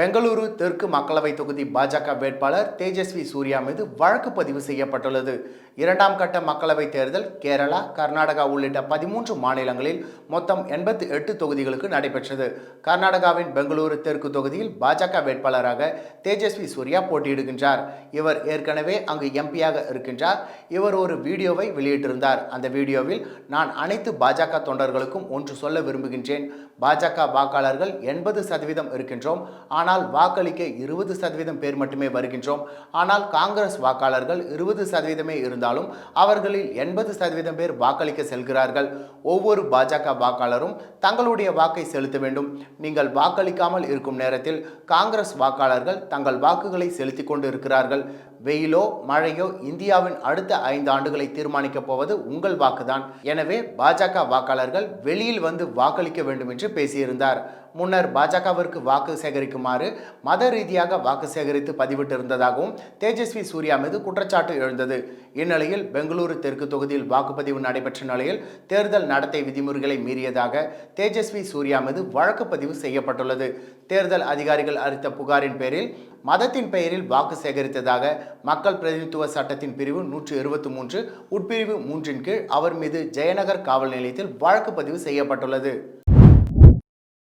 Bengaluru தெற்கு மக்களவை தொகுதி பாஜக வேட்பாளர் தேஜஸ்வி சூர்யா மீது வழக்கு பதிவு செய்யப்பட்டுள்ளது. இரண்டாம் கட்ட மக்களவை தேர்தல் கேரளா கர்நாடகா உள்ளிட்ட பதிமூன்று மாநிலங்களில் மொத்தம் எண்பத்தி எட்டு தொகுதிகளுக்கு நடைபெற்றது. கர்நாடகாவின் பெங்களூரு தெற்கு தொகுதியில் பாஜக வேட்பாளராக தேஜஸ்வி சூர்யா போட்டியிடுகின்றார். இவர் ஏற்கனவே அங்கு எம்பியாக இருக்கின்றார். இவர் ஒரு வீடியோவை வெளியிட்டிருந்தார். அந்த வீடியோவில் நான் அனைத்து பாஜக தொண்டர்களுக்கும் ஒன்று சொல்ல விரும்புகின்றேன். பாஜக வாக்காளர்கள் எண்பது சதவீதம் இருக்கின்றோம். ஆனால் ஆனால் வாக்களிக்க இருபது சதவீதம் பேர் மட்டுமே வருகின்றோம். ஆனால் காங்கிரஸ் வாக்காளர்கள் இருபது சதவீதமே இருந்தாலும் அவர்களில் எண்பது சதவீதம் பேர் வாக்களிக்க செல்கிறார்கள். ஒவ்வொரு பாஜக வாக்காளரும் தங்களுடைய வாக்கை செலுத்த வேண்டும். நீங்கள் வாக்களிக்காமல் இருக்கும் நேரத்தில் காங்கிரஸ் வாக்காளர்கள் தங்கள் வாக்குகளை செலுத்தி கொண்டு இருக்கிறார்கள் வெயிலோ மழையோ இந்தியாவின் அடுத்த ஐந்து ஆண்டுகளை தீர்மானிக்கப் போவது உங்கள் வாக்குதான். எனவே பாஜக வாக்காளர்கள் வெளியில் வந்து வாக்களிக்க வேண்டும் என்று பேசியிருந்தார். முன்னர் பாஜகவிற்கு வாக்கு சேகரிக்குமாறு மத ரீதியாக வாக்கு சேகரித்து பதிவிட்டிருந்ததாகவும் தேஜஸ்வி சூர்யா மீது குற்றச்சாட்டு எழுந்தது. இந்நிலையில் பெங்களூரு தெற்கு தொகுதியில் வாக்குப்பதிவு நடைபெற்ற நிலையில் தேர்தல் நடத்தை விதிமுறைகளை மீறியதாக தேஜஸ்வி சூர்யா மீது வழக்கு பதிவு செய்யப்பட்டுள்ளது. தேர்தல் அதிகாரிகள் அளித்த புகாரின் பேரில் மதத்தின் பெயரில் வாக்கு சேகரித்ததாக மக்கள் பிரதிநிதித்துவ சட்டத்தின் பிரிவு நூற்றி இருபத்தி மூன்று உட்பிரிவு மூன்றின் கீழ் அவர் மீது ஜெயநகர் காவல் நிலையத்தில் வழக்கு பதிவு செய்யப்பட்டுள்ளது.